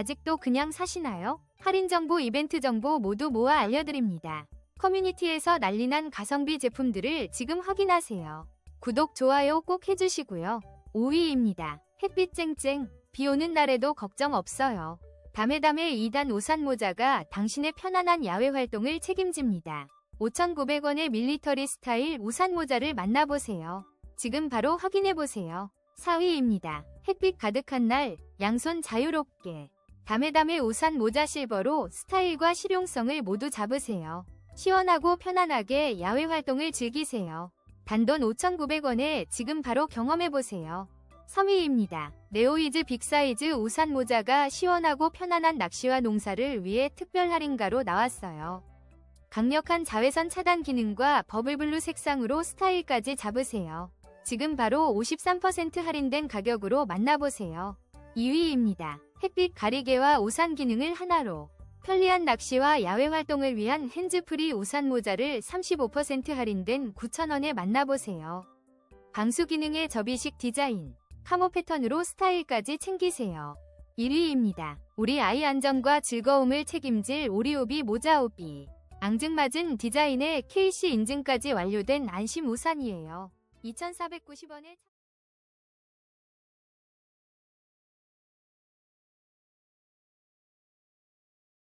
아직도 그냥 사시나요? 할인 정보, 이벤트 정보 모두 모아 알려드립니다. 커뮤니티에서 난리난 가성비 제품들을 지금 확인하세요. 구독, 좋아요 꼭 해주시고요. 5위입니다. 햇빛 쨍쨍, 비 오는 날에도 걱정 없어요. 다메다메 2단 우산 모자가 당신의 편안한 야외 활동을 책임집니다. 5,900원의 밀리터리 스타일 우산 모자를 만나보세요. 지금 바로 확인해보세요. 4위입니다. 햇빛 가득한 날, 양손 자유롭게. 다메다메 우산 모자 실버로 스타일과 실용성을 모두 잡으세요. 시원하고 편안하게 야외 활동을 즐기세요. 단돈 5,900원에 지금 바로 경험해보세요. 3위입니다. 네오이즈 빅사이즈 우산 모자가 시원하고 편안한 낚시와 농사를 위해 특별 할인가로 나왔어요. 강력한 자외선 차단 기능과 버블블루 색상으로 스타일까지 잡으세요. 지금 바로 53% 할인된 가격으로 만나보세요. 2위입니다. 햇빛 가리개와 우산 기능을 하나로 편리한 낚시와 야외 활동을 위한 핸즈프리 우산 모자를 35% 할인된 9,000원에 만나보세요. 방수 기능의 접이식 디자인, 카모 패턴으로 스타일까지 챙기세요. 1위입니다. 우리 아이 안전과 즐거움을 책임질 오리오비 모자오비. 앙증맞은 디자인의 KC 인증까지 완료된 안심 우산이에요. 2,490원에